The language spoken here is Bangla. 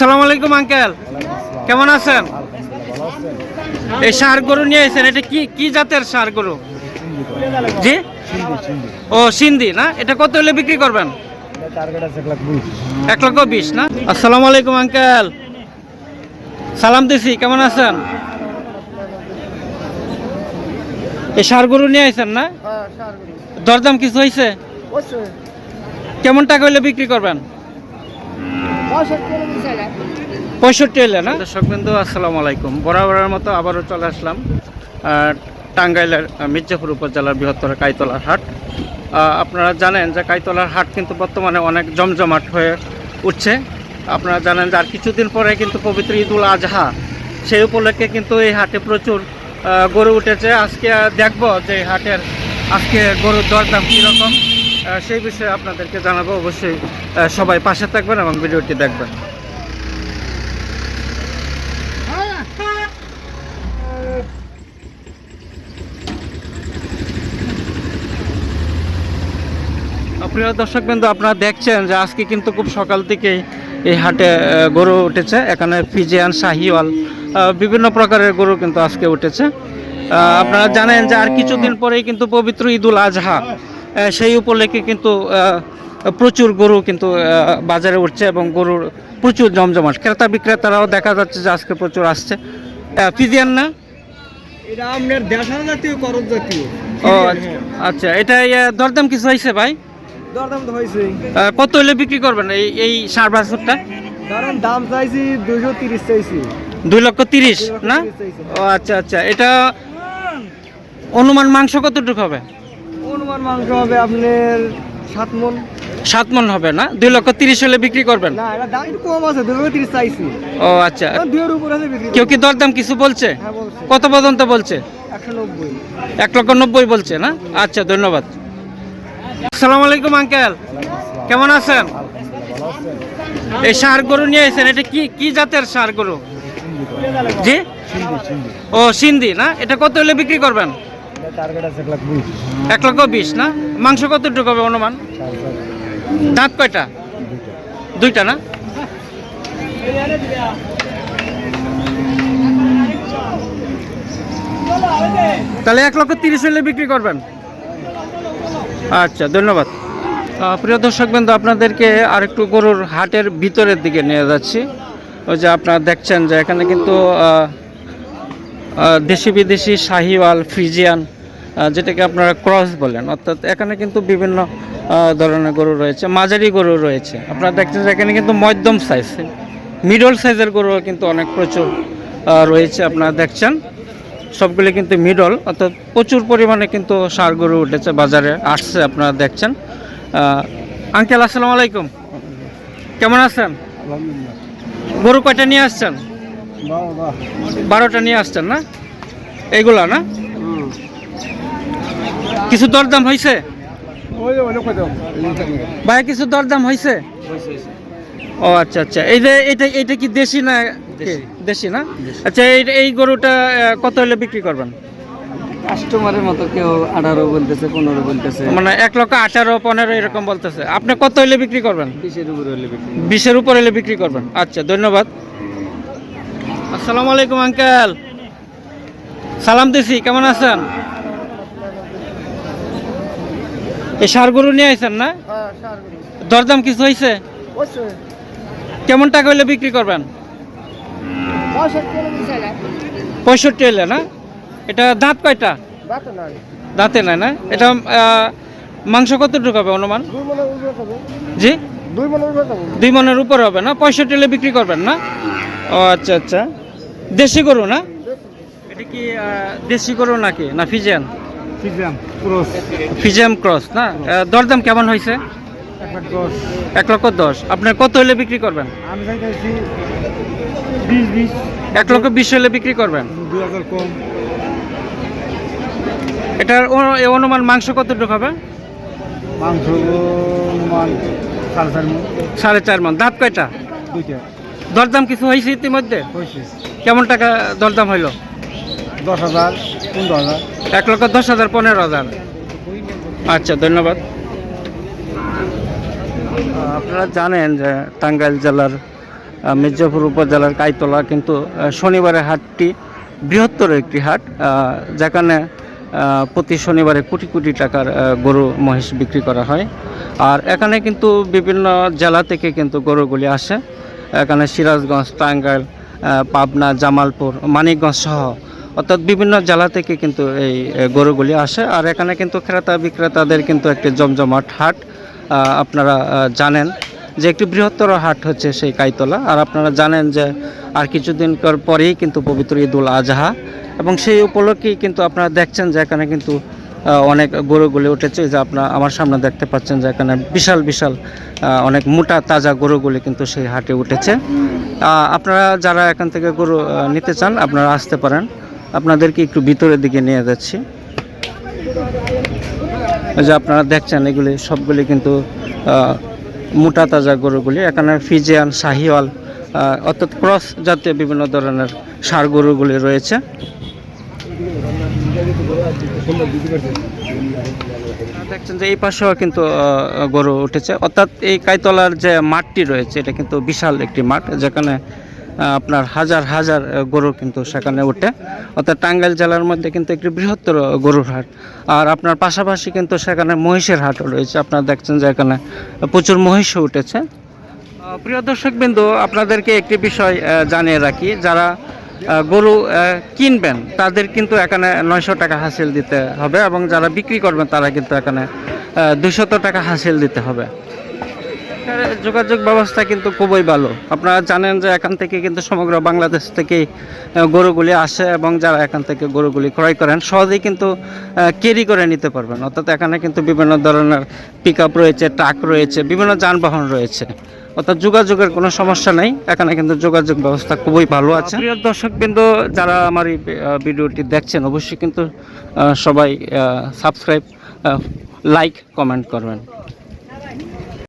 আসসালামু আলাইকুম আঙ্কেল। কেমন আছেন? এই সার গরু নিয়ে এসেছেন। এটা কি কি জাতের সার গরু? জি? ও সিন্ধি না? এটা কত হলে বিক্রি করবেন? এক লক্ষ বিশ না? আসসালামু আলাইকুম আঙ্কেল। সালাম দিছি কেমন আছেন? এই সার গরু নিয়ে আইছেন না? দরদাম কিছু হয়েছে কেমন টাকা হইলে বিক্রি করবেন? পঁয়ষট্টি হলে না? দর্শক বিন্দু আসসালামু আলাইকুম। বরাবরের মতো আবারও চলে আসলাম টাঙ্গাইলের মির্জাপুর উপজেলার বৃহত্তর কাইতলার হাট। আপনারা জানেন যে কাইতলার হাট কিন্তু বর্তমানে অনেক জমজমাট হয়ে উঠছে। আপনারা জানেন যে আর কিছুদিন পরে কিন্তু পবিত্র ঈদুল আজহা, সেই উপলক্ষে কিন্তু এই হাটে প্রচুর গরু উঠেছে। আজকে দেখব যে হাটের আজকে গরুর দরদাম কীরকম। সেই বিষয়ে আপনাদেরকে জানাব। অবশ্যই সবাই পাশে থাকবেন এবং ভিডিওটি দেখবেন। প্রিয় দর্শক বিন্দু আপনারা দেখছেন যে আজকে কিন্তু খুব সকাল থেকেই এই হাটে গরু উঠেছে। এখানে ফিজিয়ান শাহিওয়াল বিভিন্ন প্রকারের গরু কিন্তু আজকে উঠেছে। আপনারা জানেন যে আর কিছুদিন পরেই কিন্তু পবিত্র ঈদুল আজহা। সেই উপলক্ষে কিন্তু প্রচুর গরু কিন্তু বাজারে উঠছে এবং গরুর প্রচুর জমজমাট। ক্রেতা বিক্রেতারাও দেখা যাচ্ছে যে আজকে প্রচুর আসছে। ফিজিয়ান না? এটা আপনার দেশাল জাতীয় করজ জাতীয়। ও আচ্ছা, আচ্ছা এটা দরদাম কিছু হয়েছে ভাই? দরদাম তো হয়েছে। কত হলে বিক্রি করবেন এই এই সার বাছুরটা? কারণ দাম চাইছি দুশো তিরিশ চাইছি। দুই লক্ষ তিরিশ না? ও আচ্ছা আচ্ছা। এটা অনুমান মাংস কতটুকু হবে? অনুমান মাংস হবে আপনার সাত মন। সাত মন হবে না? দুই লক্ষ তিরিশ হলে বিক্রি করবেন? না এটা দাম একটু কম আছে দুই লক্ষ তিরিশ চাইছি। ও আচ্ছা। দুইয়ের উপর আছে বিক্রি। কেউ কি দরদাম কিছু বলছে? হ্যাঁ কত পর্যন্ত বলছে? এক লক্ষ নব্বই বলছে না? আচ্ছা ধন্যবাদ। আসসালামু আলাইকুম আঙ্কেল। কেমন আছেন? এই সার গরু নিয়ে এসেছেন। এটা কি কি জাতের সার গরু? জি? ও সিন্ধি না? এটা কত হলে বিক্রি করবেন? টার্গেট আছে এক লাখ বিশ। এক লক্ষ বিশ না? মাংস কতটুকু হবে অনুমান? দাঁত কয়টা? দুইটা। না? তাহলে এক লক্ষ তিরিশ হলে বিক্রি করবেন? আচ্ছা ধন্যবাদ। প্রিয় দর্শক বন্ধু আপনাদেরকে আরেকটু গরুর হাটের ভিতরের দিকে নিয়ে যাচ্ছি। ওই যে আপনারা দেখছেন যে এখানে কিন্তু দেশি বিদেশি শাহিওয়াল ফ্রিজিয়ান যেটাকে আপনারা ক্রস বলেন অর্থাৎ এখানে কিন্তু বিভিন্ন ধরনের গরু রয়েছে মাঝারি গরু রয়েছে। আপনারা দেখছেন যে এখানে কিন্তু মধ্যম সাইজ মিডল সাইজের গরু কিন্তু অনেক প্রচুর রয়েছে আপনারা দেখছেন। সবগুলি কিন্তু মিডল অর্থাৎ প্রচুর পরিমাণে কিন্তু সার গরু উঠেছে বাজারে আসছে আপনারা দেখছেন। আঙ্কেল আসসালামু আলাইকুম। কেমন আছেন? গরু কয়টা নিয়ে আসছেন? বারোটা। নিয়ে আসছেন না? এইগুলা না? কিছু দরদাম হয়েছে ভাই কিছু দরদাম হয়েছে ও আচ্ছা আচ্ছা। এই যে এটা এটা কি দেশি না দেশি। না? আচ্ছা এই এই গরুটা কত হলে বিক্রি করবেন? কাস্টমারের মতো কেউ আঠারো বলতেছে পনেরো বলতেছে। মানে এক লক্ষ আঠারো পনেরো এরকম বলতেছে। আপনি কত হলে বিক্রি করবেন? বিশের উপর হলে বিক্রি বিশের উপর হলে বিক্রি করবেন। আচ্ছা ধন্যবাদ। আসসালামু আলাইকুম আঙ্কেল। সালাম দিছি কেমন আছেন? এই সার গরু নিয়ে আইছেন না? দরদাম কিছু হয়েছে কেমন টাকা হলে বিক্রি করবেন? পঁয়ষট্টি হলে না? এটা দাঁত কয়টা? দাঁতে নাই। না? এটা মাংস কতটুকু হবে অনুমান? জি? দুই মনের উপরে হবে। না? পঁয়ষট্টি হলে বিক্রি করবেন না? ও আচ্ছা আচ্ছা। দেশি গরু না? এটা কি দেশি গরু নাকি? না ফিজিয়ান? ফিজাম ক্রস। না? দরদাম কেমন হয়েছে? এক লক্ষ দশ। আপনার কত হলে বিক্রি করবেন? আমি এক লক্ষ বিশ হলে বিক্রি করবেন? এটার অনুমান মাংস কতটুকু হবে? মাংস সাড়ে চার মন। দাঁত কয়টা? দুইটা। দরদাম কিছু হয়েছে ইতিমধ্যে? কেমন টাকা দরদাম হইল? দশ হাজার পনেরো হাজার। এক লক্ষ দশ হাজার পনেরো হাজার। আচ্ছা ধন্যবাদ। আপনারা জানেন যে টাঙ্গাইল জেলার মির্জাপুর উপজেলার কাইতলা কিন্তু শনিবারের হাটটি বৃহত্তর একটি হাট যেখানে প্রতি শনিবারে কোটি কোটি টাকার গরু মহিষ বিক্রি করা হয়। আর এখানে কিন্তু বিভিন্ন জেলা থেকে কিন্তু গরুগুলি আসে। এখানে সিরাজগঞ্জ, টাঙ্গাইল পাবনা, জামালপুর, মানিকগঞ্জ সহ অর্থাৎ বিভিন্ন জেলা থেকে কিন্তু এই গরুগুলি আসে। আর এখানে কিন্তু ক্রেতা বিক্রেতাদের কিন্তু একটি জমজমাট হাট আপনারা জানেন যে একটি বৃহত্তর হাট হচ্ছে সেই কাইতলা। আর আপনারা জানেন যে আর কিছুদিন পরেই কিন্তু পবিত্র ঈদুল আজহা। এবং সেই উপলক্ষেই কিন্তু আপনারা দেখছেন যে এখানে কিন্তু অনেক গরুগুলি উঠেছে। যে আপনার আমার সামনে দেখতে পাচ্ছেন যে এখানে বিশাল বিশাল অনেক মোটা, তাজা গরুগুলি কিন্তু সেই হাটে উঠেছে। আপনারা যারা এখান থেকে গরু নিতে চান, আপনারা আসতে পারেন। আপনাদেরকে একটু ভিতরের দিকে নিয়ে যাচ্ছি। যে আপনারা দেখছেন, এগুলি সবগুলি কিন্তু মোটা তাজা গরুগুলি। এখানে ফিজিয়ান, শাহিওয়াল অর্থাৎ ক্রস জাতীয় বিভিন্ন ধরনের সার গরুগুলি রয়েছে। দেখছেন যে এই পাশেও কিন্তু গরু উঠেছে। অর্থাৎ এই কাইতলার যে মাঠটি রয়েছে, এটা কিন্তু বিশাল একটি মাঠ, যেখানে আপনার হাজার হাজার গরু কিন্তু সেখানে ওঠে অর্থাৎ টাঙ্গাইল জেলার মধ্যে কিন্তু একটি বৃহত্তর গরুর হাট। আর আপনার পাশাপাশি কিন্তু সেখানে মহিষের হাটও রয়েছে। আপনারা দেখছেন যে এখানে প্রচুর মহিষও উঠেছে। প্রিয় দর্শকবৃন্দ, আপনাদেরকে একটি বিষয় জানিয়ে রাখি। যারা গরু কিনবেন, তাদের কিন্তু এখানে নয়শো টাকা হাসিল দিতে হবে এবং যারা বিক্রি করবেন, তারা কিন্তু এখানে দুশত টাকা হাসিল দিতে হবে। যোগাযোগ ব্যবস্থা কিন্তু খুবই ভালো। আপনারা জানেন যে এখান থেকে কিন্তু সমগ্র বাংলাদেশ আহ, গরুগুলি আসে এবং যারা এখান থেকে গরুগুলি ক্রয় করেন সহজেই কিন্তু ক্যারি করে নিতে পারবেন। অর্থাৎ এখানে কিন্তু বিভিন্ন ধরনের পিক রয়েছে ট্রাক রয়েছে বিভিন্ন যানবাহন রয়েছে। অর্থাৎ যোগাযোগের কোনো সমস্যা নেই। এখানে কিন্তু যোগাযোগ ব্যবস্থা খুবই ভালো আছে। প্রিয় দর্শকবৃন্দ যারা আমার এই ভিডিওটি দেখছেন অবশ্যই কিন্তু সবাই সাবস্ক্রাইব লাইক কমেন্ট করবেন।